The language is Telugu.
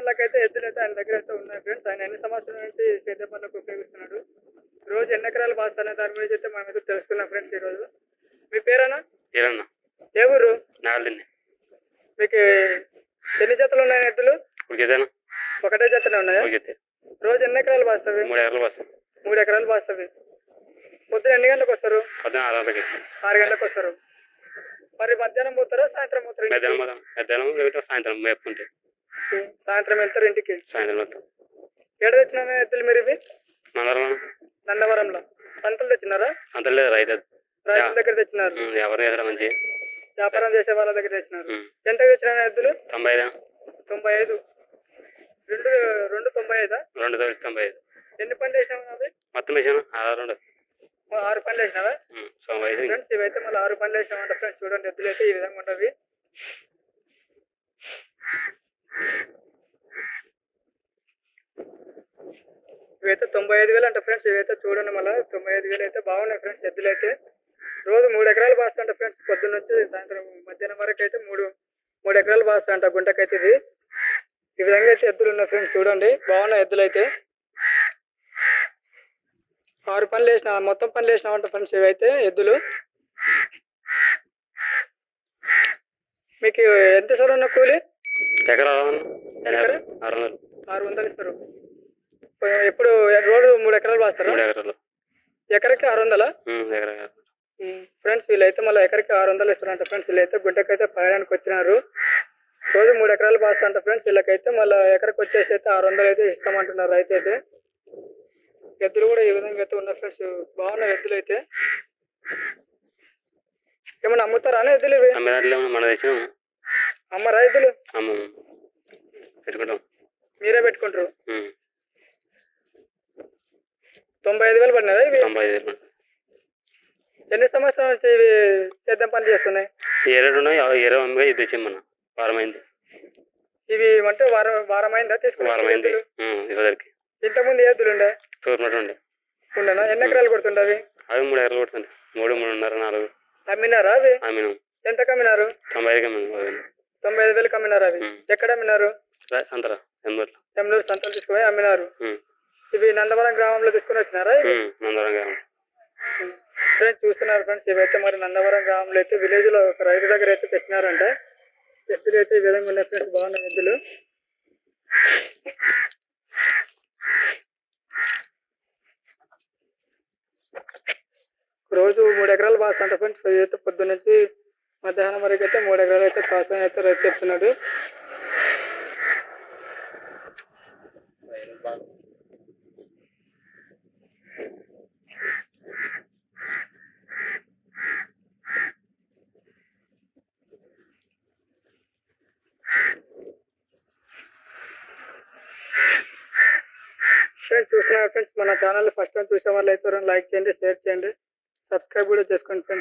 పనులకైతే ఎద్దులు అయితే ఆయన దగ్గర అయితే ఉన్నాయి ఫ్రెండ్స్. ఆయన ఎన్ని సంవత్సరాల నుంచి సేద్య పనులకు ఉపయోగిస్తున్నాడు? రోజు ఎన్ని ఎకరాలు బాస్తానే దాని గురించి అయితే మనం అయితే తెలుసుకున్నాం ఫ్రెండ్స్ ఈరోజు. మీ పేరేనా ఏరన్నా. ఏ ఊరు? మీకు ఎన్ని జతలు ఉన్నాయి ఎద్దులు? ఒకటే జతనే ఉన్నాయా? రోజు ఎన్ని ఎకరాలు బాస్తవి? మూడు ఎకరాలు వస్తాం మూడు ఎకరాలు బాస్తవి. పొద్దున ఎన్ని గంటలకు వస్తారు? ఆరు గంటలకి. వస్తారు. మరి మధ్యాహ్నం పోతారా సాయంత్రం పోతారు? మధ్యాహ్నం సాయంత్రం మేపుకుంటే. సాయంత్రం వెళ్తారు ఇంటికి సాయంత్రం వస్తాం ఏడ తెచ్చినారా ఎద్దులు మీరు ఇవి? నందవరంలో సంతలు తెచ్చినారా? అంత లేదు రైతు. రైతుల దగ్గర తెచ్చినారు. ఎవరు చేస్తారు మంచి? వ్యాపారం చేసే వాళ్ళ దగ్గర తెచ్చినారు. ఎంత తెచ్చినారు ఎద్దులు? తొంభై ఐదు. తొంభై ఐదు. రెండు రెండు తొంభై ఐదా? రెండు తొంభై ఐదు ఎన్ని పనులు వేసినావు అవి? మొత్తం వేసాను ఆరు రెండు. ఆరు పనులు వేసినావా ఐదు ఫ్రెండ్స్ ఇవైతే మళ్ళీ ఆరు పనులు వేసినామంట ఫ్రెండ్స్ చూడండి ఎద్దులు అయితే ఈ విధంగా ఉంటవి ఇవైతే తొంభై ఐదు వేలు అంట ఫ్రెండ్స్ ఇవైతే చూడండి మళ్ళీ. తొంభై ఐదు వేలు అయితే బాగున్నాయి ఫ్రెండ్స్ ఎద్దులు అయితే రోజు మూడు ఎకరాలు బాస్తుంట ఫ్రెండ్స్ పొద్దున్న నుంచి సాయంత్రం మధ్యాహ్నం వరకు అయితే మూడు మూడు ఎకరాలు బాస్తా గుంటకైతే ఇది. ఈ విధంగా అయితే ఎద్దులు ఉన్నాయి ఫ్రెండ్స్ చూడండి. బాగున్నాయి ఎద్దులు అయితే ఆరు పనులు వేసిన మొత్తం పనులు వేసినామంట ఫ్రెండ్స్ ఇవైతే ఎద్దులు. మీకు ఎంత సార్ ఉన్న కూలి? ఎకరా ఆరు వందలు ఇస్తారు. ఎప్పుడు రోజు మూడు ఎకరాలు మూడు ఎకరాలు. ఎకరకి ఆరు వందలా? ఫ్రెండ్స్ వీళ్ళైతే మళ్ళీ ఎకరకి ఆరు వందలు ఇస్తారంట ఫ్రెండ్స్. వీళ్ళైతే గుడ్డకైతే పయడానికి వచ్చినారు. రోజు మూడు ఎకరాలు బాస్తారంట ఫ్రెండ్స్. వీళ్ళకైతే మళ్ళీ ఎకరకు వచ్చేసి అయితే ఆరు వందలు అయితే ఇస్తామంటున్నారు రైతు అయితే ఎద్దులు కూడా ఈ విధంగా అయితే ఉన్నాయి ఫ్రెండ్స్. బాగున్నాయి ఎద్దులు అయితే. ఏమన్నా అమ్ముతారా అనే ఎద్దులు ఇవి? అమ్మే పెట్టుకుంటాం. మీరే పెట్టుకుంటారు? తొంభై ఐదు వేలు ఇవి? తొంభై ఐదు వేలు. ఎన్ని సంవత్సరాల నుంచి ఇవి సేద్యం పని చేస్తున్నాయి? ఎరడు ఉన్నాయి ఇరవై ఎనిమిది ఇది తెచ్చాం మన వారం అయింది ఇవి అంటే వారం వారం అయిందా తీసుకుని వారం అయింది ఉమ్, ఇరవైకి ఇంతకుముందు ఎద్దులు ఉండే? తూర్మట ఉండే. ఉండేనా? ఎన్ని ఎకరాలు కొడుతుండే అవి? అవి మూడు ఎకరాలు కొడుతుంది మూడు మూడున్నర నాలుగు. అమ్మినారా అవి? అమ్మినాం. ఎంత కమ్మినారు? తొంభై ఐదుకి అమ్మినాం అవి. తొంభై ఐదు వేలు కమ్మినారు అవి. ఎక్కడ అమ్మినారు? సంతరా ఎనభైలో ఎమ్లూరు సంతలు తీసుకుపోయి అమ్మినారు. ఇవి నందవరం గ్రామంలో తీసుకుని వచ్చినారా? ఉమ్, నందవరంగా ఫ్రెండ్స్ చూస్తున్నారు ఫ్రెండ్స్ ఇవైతే మరి నందవరం గ్రామంలో అయితే విలేజ్లో ఒక రైతు దగ్గర అయితే తెచ్చినారంట. ఎద్దులు అయితే ఈ విధంగా ఉన్నాయి ఫ్రెండ్స్ బాగున్నాయి ఎద్దులు. రోజు మూడు ఎకరాలు బాస్తంట ఫ్రెండ్స్ అయితే పొద్దున్న నుంచి మధ్యాహ్నం వరకు అయితే మూడు ఎకరాలు అయితే కాస్తాయని అయితే రైతు చెప్తున్నాడు. ఫ్రెండ్స్ చూస్తున్నారు ఫ్రెండ్స్ మన ఛానల్ ఫస్ట్ టైం చూసే వాళ్ళు అయితే లైక్ చేయండి షేర్ చేయండి సబ్స్క్రైబ్ కూడా చేసుకోండి ఫ్రెండ్స్